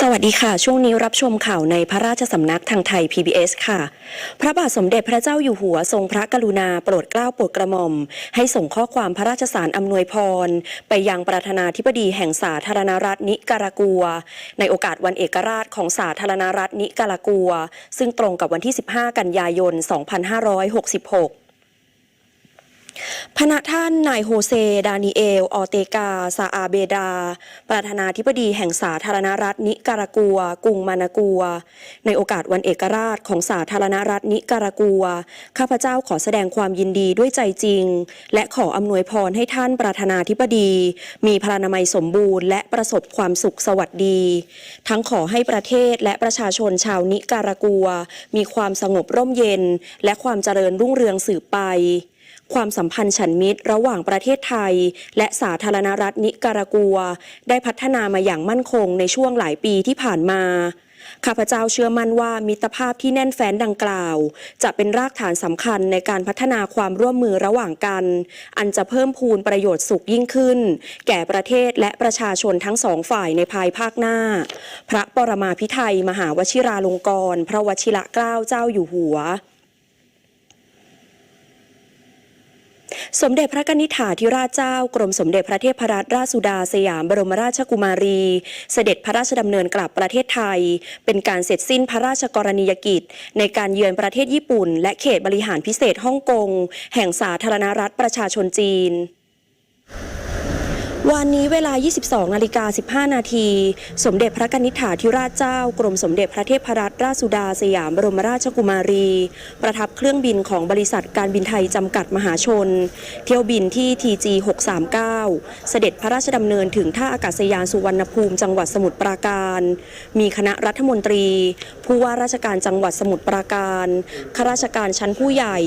สวัสดีค่ะ ช่วงนี้รับชมข่าวในพระราชสำนักทางไทย PBS ค่ะ พระบาทสมเด็จพระเจ้าอยู่หัวทรงพระกรุณาโปรดเกล้าโปรดกระหม่อม ให้ส่งข้อความพระราชสารอำนวยพร ไปยังประธานาธิบดีแห่งสาธารณรัฐนิการากัว ในโอกาสวันเอกราชของสาธารณรัฐนิการากัว ซึ่งตรงกับวันที่ 15 กันยายน 2566 พระท่านนายโฮเซ ดานิเอล ออเตกา ซาอาเบดา ประธานาธิบดีแห่งสาธารณรัฐนิการากัว กรุงมานากัว ในโอกาสวันเอกราชของสาธารณรัฐนิการากัว ข้าพเจ้าขอแสดงความยินดีด้วยใจจริง และขออำนวยพรให้ท่านประธานาธิบดี มีพลานามัยสมบูรณ์ และประสบความสุขสวัสดี ทั้งขอให้ประเทศและประชาชนชาวนิการากัว มีความสงบร่มเย็น และความเจริญรุ่งเรืองสืบไป ความสัมพันธ์ฉันมิตรระหว่างประเทศไทย และสาธารณรัฐนิการากัว ได้พัฒนามาอย่างมั่นคงในช่วงหลายปีที่ผ่านมาข้าพเจ้าเชื่อมั่นว่ามิตรภาพที่แน่นแฟ้นดังกล่าว จะเป็นรากฐานสำคัญในการพัฒนาความร่วมมือระหว่างกัน อันจะเพิ่มพูนประโยชน์สุขยิ่งขึ้น แก่ประเทศและประชาชนทั้งสองฝ่ายในภายภาคหน้า พระปรมาภิไธยมหาวชิราลงกรณ์พระวชิระเกล้าเจ้าอยู่หัว สมเด็จพระกนิษฐาธิราชเจ้ากรมสมเด็จพระเทพรัตนราชสุดาสยามบรมราชกุมารี เสด็จพระราชดำเนินกลับประเทศไทย เป็นการเสร็จสิ้นพระราชกรณียกิจ ในการเยือนประเทศญี่ปุ่น และเขตบริหารพิเศษฮ่องกง แห่งสาธารณรัฐประชาชนจีน วันนี้เวลา 22 นาฬิกา 15 นาที สมเด็จพระกนิษฐาธิราชเจ้า กรมสมเด็จพระเทพรัตนราชสุดาสยามบรมราชกุมารี ประทับเครื่องบินของบริษัทการบินไทยจำกัดมหาชน เที่ยวบินที่ TG 639 เสด็จพระราชดำเนินถึงท่าอากาศยานสุวรรณภูมิจังหวัดสมุทรปราการ มีคณะรัฐมนตรี ผู้ว่าราชการจังหวัดสมุทรปราการข้าราชการชั้นผู้ใหญ่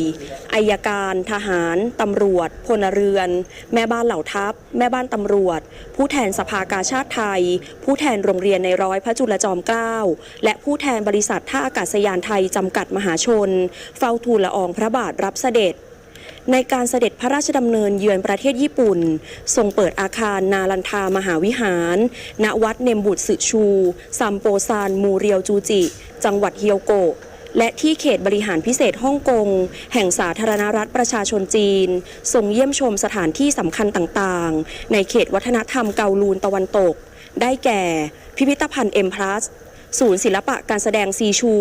อายการ ทหารตำรวจพลเรือน แม่บ้านเหล่าทัพ แม่บ้านตำรวจผู้แทนสภากาชาติไทย ผู้แทนโรงเรียนในร้อยพระจุลจอมเกล้าและผู้แทนบริษัทท่าอากาศยานไทยจำกัดมหาชน เฝ้าทูลละอองพระบาทรับเสด็จในการเสด็จพระราชดำเนินเยือนประเทศญี่ปุ่น ทรงเปิดอาคารนาลันทามหาวิหาร ณ วัดเนมบุตรสึชู ซัมโปซานมูเรียวจูจิ จังหวัดเฮียวโกะ และที่เขตบริหารพิเศษฮ่องกง แห่งสาธารณรัฐประชาชนจีนทรงเยี่ยมชมสถานที่สำคัญต่างๆ ในเขตวัฒนธรรมเกาลูนตะวันตก ได้แก่ พิพิธภัณฑ์เอ็มพลัสศูนย์ศิลปะการแสดงซีชู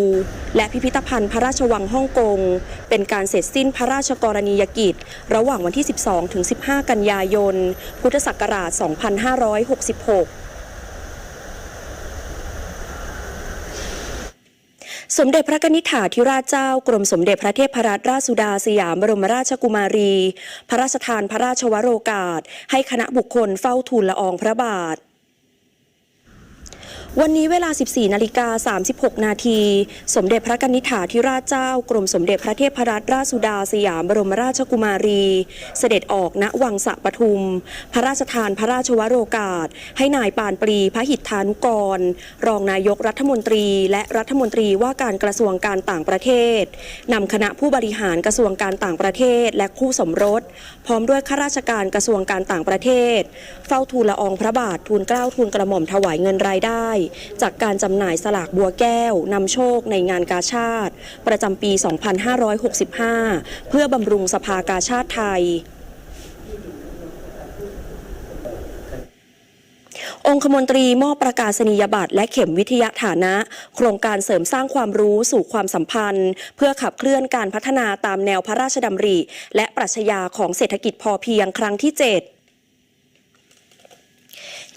และพิพิธภัณฑ์พระราชวังฮ่องกง เป็นการเสร็จสิ้นพระราชกรณียกิจ ระหว่างวันที่ 12 ถึง 15 กันยายน พุทธศักราช 2566 สมเด็จพระนิษฐาธิราชเจ้ากรมสมเด็จพระเทพรัตนราชสุดาสยามบรมราชกุมารี พระราชทานพระราชวโรกาส ให้คณะบุคคลเฝ้าทูลละอองพระบาทวันนี้เวลา 14 นาฬิกา 36 นาที สมเด็จพระกนิษฐาธิราชเจ้า กรมสมเด็จพระเทพรัตนราชสุดาสยามบรมราชกุมารี เสด็จออกณวังสะปทุม พระราชทานพระราชวโรกาส ให้นายปานปรีพระหิทธานุกร รองนายกรัฐมนตรี และรัฐมนตรีว่าการกระทรวงการต่างประเทศนำคณะผู้บริหารกระทรวงการต่างประเทศ และคู่สมรส พร้อมด้วยข้าราชการกระทรวงการต่างประเทศ เฝ้าทูลละอองพระบาททูลเกล้าทูลกระหม่อมถวายเงินรายได้จากการจำหน่ายสลากบัวแก้วนำโชคในงานกาชาติ ประจำปี 2565 เพื่อบำรุงสภากาชาติไทยองคมนตรีมอบประกาศนียบัตรและเข็มวิทยาฐานะ โครงการเสริมสร้างความรู้สู่ความสัมพันธ์ เพื่อขับเคลื่อนการพัฒนาตามแนวพระราชดำริ และปรัชญาของเศรษฐกิจพอเพียงครั้งที่ 7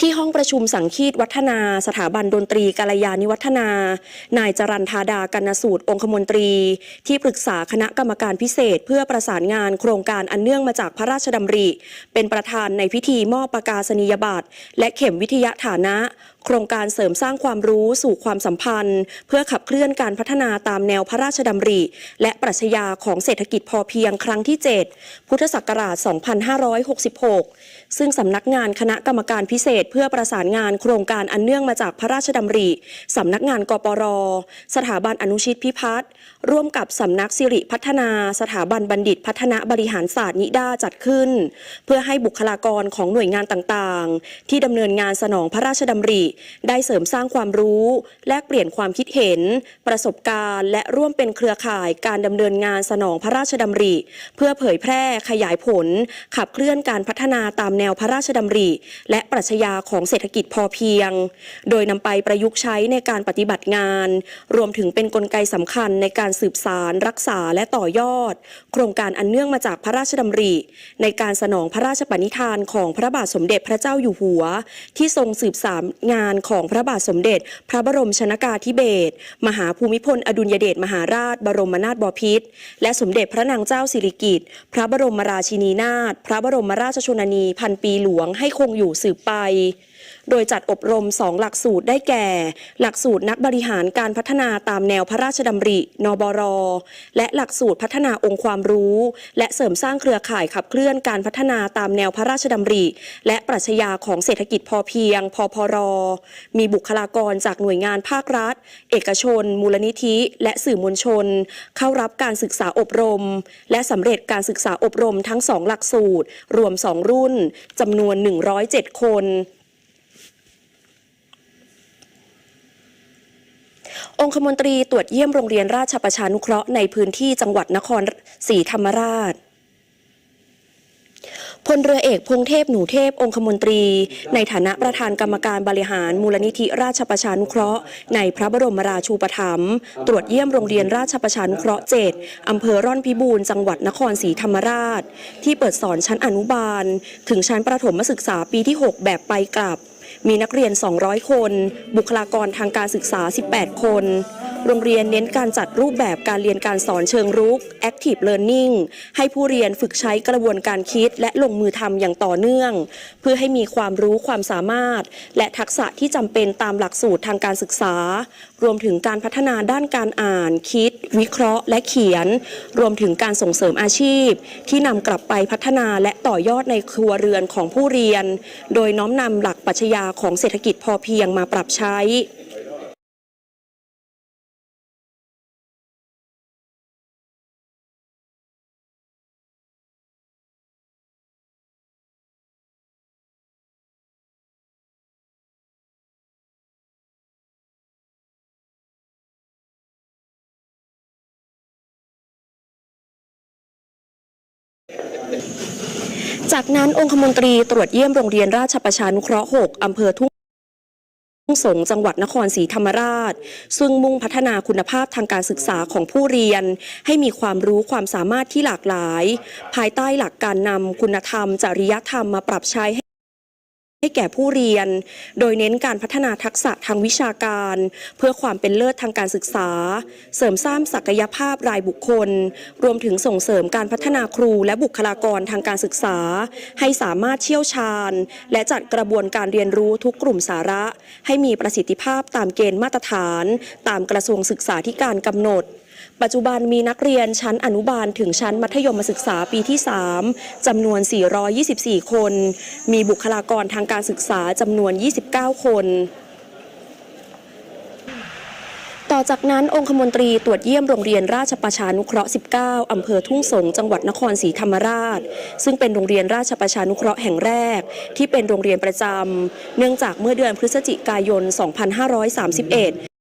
ที่ห้องประชุมสังคีตวัฒนา สถาบันดนตรีกาลยานิวัฒนา นายจรันธาดากันนสูตรองคมนตรี ที่ปรึกษาคณะกรรมการพิเศษ เพื่อประสานงานโครงการอันเนื่องมาจากพระราชดำริ เป็นประธานในพิธีมอบประกาศนียบัตรและเข็มวิทยาฐานะ โครงการเสริมสร้างความรู้สู่ความสัมพันธ์ เพื่อขับเคลื่อนการพัฒนาตามแนวพระราชดำริ และปรัชญาของเศรษฐกิจพอเพียงครั้งที่ 7 พุทธศักราช 2566 ซึ่งสำนักงานคณะกรรมการพิเศษ เพื่อประสานงานโครงการอันเนื่องมาจากพระราชดำริสำนักงานกปร สถาบันอนุชิตพิพัฒน์ร่วมกับสำนักสิริพัฒนา สถาบันบัณฑิตพัฒนาบริหารศาสตร์นิด้าจัดขึ้น เพื่อให้บุคลากรของหน่วยงานต่างๆ ที่ดำเนินงานสนองพระราชดำริได้เสริมสร้างความรู้ แลกเปลี่ยนความคิดเห็น ประสบการณ์ และร่วมเป็นเครือข่ายการดำเนินงานสนองพระราชดำริ เพื่อเผยแพร่ขยายผล ขับเคลื่อนการพัฒนาตามแนวพระราชดำริ และปรัชญาของเศรษฐกิจพอเพียง โดยนำไปประยุกต์ใช้ในการปฏิบัติงาน รวมถึงเป็นนกลไกสำคัญในการสืบสารรักษาและต่อยอด โครงการอันเนื่องมาจากพระราชดำริ ในการสนองพระราชปณิธานของพระบาทสมเด็จพระเจ้าอยู่หัว ที่ทรงสืบสารงานของพระบาทสมเด็จ พระบรมชนากาธิเบศรมหาภูมิพล อดุลยเดชมหาราช บรมนาถบพิตรและสมเด็จพระนางเจ้าสิริกิติ์พระบรมราชินีนาถพระบรมราชชนนีพันปีหลวงให้คงอยู่สืบไปโดยจัดอบรม 2 หลักสูตรได้แก่ หลักสูตรนักบริหารการพัฒนาตามแนวพระราชดำริ นบร และหลักสูตรพัฒนาองค์ความรู้ และเสริมสร้างเครือข่ายขับเคลื่อนการพัฒนาตามแนวพระราชดำริ และปรัชญาของเศรษฐกิจพอเพียง พพร มีบุคลากรจากหน่วยงานภาครัฐ เอกชน มูลนิธิ และสื่อมวลชน เข้ารับการศึกษาอบรม และสำเร็จการศึกษาอบรมทั้ง2หลักสูตร รวม 2 รุ่นจำนวน 107 คน องคมนตรีตรวจเยี่ยมโรงเรียนราชประชานุเคราะห์ในพื้นที่จังหวัดนครศรีธรรมราชพลเรือเอกพงเทพหนูเทพองคมนตรี ในฐานะประธานกรรมการบริหารมูลนิธิราชประชานุเคราะห์ ในพระบรมราชูปถัมภ์ตรวจเยี่ยมโรงเรียนราชประชานุเคราะห์7อำเภอร่อนพิบูรณ์จังหวัดนครศรีธรรมราช ที่เปิดสอนชั้นอนุบาล ถึงชั้นประถมศึกษาปีที่ 6 แบบไปกลับ มีนักเรียน 200 คน บุคลากรทางการศึกษา 18 คน โรงเรียนเน้นการจัดรูปแบบการเรียนการสอนเชิงรุก Active Learning ให้ผู้เรียนฝึกใช้กระบวนการคิด และลงมือทำอย่างต่อเนื่อง เพื่อให้มีความรู้ความสามารถ และทักษะที่จำเป็นตามหลักสูตรทางการศึกษา รวมถึงการพัฒนาด้านการอ่าน คิด วิเคราะห์ และเขียน รวมถึงการส่งเสริมอาชีพ ที่นำกลับไปพัฒนาและต่อยอดในครัวเรือนของผู้เรียน โดยน้อมนำหลักปรัชญาของเศรษฐกิจพอเพียงมาปรับใช้ จากนั้นองคมนตรีตรวจเยี่ยมโรงเรียนราชประชานุเคราะห์ 6 อำเภอทุ่งสงจังหวัดนครศรีธรรมราช ซึ่งมุ่งพัฒนาคุณภาพทางการศึกษาของผู้เรียน ให้มีความรู้ความสามารถที่หลากหลาย ภายใต้หลักการนำคุณธรรม จริยธรรมมาปรับใช้ ให้แก่ผู้เรียน โดยเน้นการพัฒนาทักษะทางวิชาการ เพื่อความเป็นเลิศทางการศึกษา เสริมสร้างศักยภาพรายบุคคล รวมถึงส่งเสริมการพัฒนาครูและบุคลากรทางการศึกษา ให้สามารถเชี่ยวชาญ และจัดกระบวนการเรียนรู้ทุกกลุ่มสาระ ให้มีประสิทธิภาพตามเกณฑ์มาตรฐาน ตามกระทรวงศึกษาธิการกำหนด ปัจจุบันมีนักเรียนชั้นอนุบาลถึงชั้นมัธยมศึกษาปีที่ 3จำนวน 424 คน มีบุคลากรทางการศึกษาจำนวน 29 คนต่อจากนั้นองคมนตรีตรวจเยี่ยมโรงเรียนราชประชานุเคราะห์ 19 อำเภอทุ่งสง จังหวัดนครศรีธรรมราช ซึ่งเป็นโรงเรียนราชประชานุเคราะห์แห่งแรก ที่เป็นโรงเรียนประจำ เนื่องจากเมื่อเดือนพฤศจิกายน 2531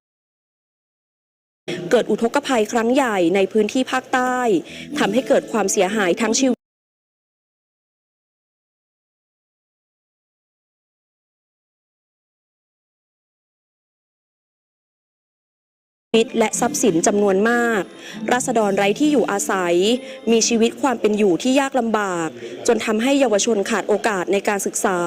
เกิดอุทกภัยครั้งใหญ่ในพื้นที่ภาคใต้ทำให้เกิดความเสียหายทั้งชีวิตชีวิตและทรัพย์สินจำนวนมาก ราษฎรไร้ที่อยู่อาศัย มีชีวิตความเป็นอยู่ที่ยากลำบาก จนทำให้เยาวชนขาดโอกาสในการศึกษา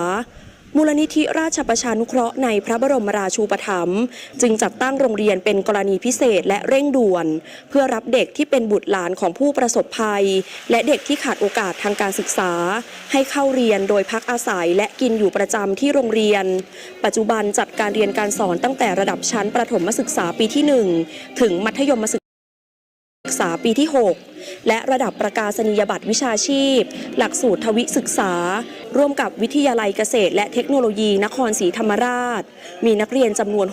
มูลนิธิราชประชานุเคราะห์ในพระบรมราชูปถัมภ์จึงจัดตั้งโรงเรียนเป็นกรณีพิเศษและเร่งด่วน เพื่อรับเด็กที่เป็นบุตรหลานของผู้ประสบภัย และเด็กที่ขาดโอกาสทางการศึกษา ให้เข้าเรียนโดยพักอาศัยและกินอยู่ประจำที่โรงเรียน ปัจจุบันจัดการเรียนการสอนตั้งแต่ระดับชั้นประถมศึกษาปีที่ 1 ถึงมัธยมศึกษาศึกษาปีที่ 6 และระดับประกาศนียบัตรวิชาชีพ หลักสูตรทวิศึกษา ร่วมกับวิทยาลัยเกษตร และเทคโนโลยีนครศรีธรรมราช มีนักเรียนจำนวน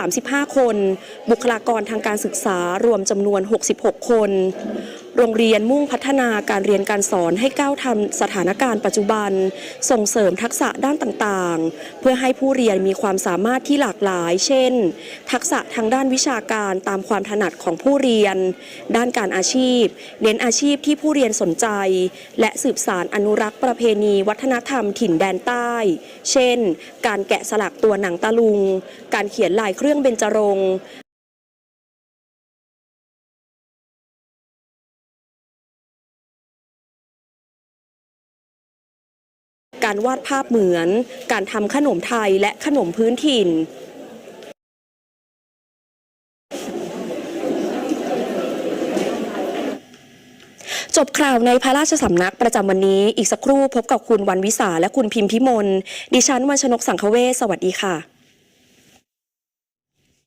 635 คน บุคลากรทางการศึกษารวมจำนวน 66 คน โรงเรียนมุ่งพัฒนาการเรียนการสอนให้ก้าวทันสถานการณ์ปัจจุบัน ส่งเสริมทักษะด้านต่างๆ เพื่อให้ผู้เรียนมีความสามารถที่หลากหลาย เช่น ทักษะทางด้านวิชาการตามความถนัดของผู้เรียน ด้านการอาชีพ เน้นอาชีพที่ผู้เรียนสนใจ และสืบสารอนุรักษ์ประเพณี วัฒนธรรมถิ่นแดนใต้ เช่น การแกะสลักตัวหนังตะลุง การเขียนลายเครื่องเบญจรงค์ การวาดภาพเหมือน การทำขนมไทยและขนมพื้นถิ่นจบข่าวในพระราชสำนักประจำวันนี้ อีกสักครู่พบกับคุณวันวิสาและคุณพิมพิมล ดิฉันวันชนกสังคเวสสวัสดีค่ะ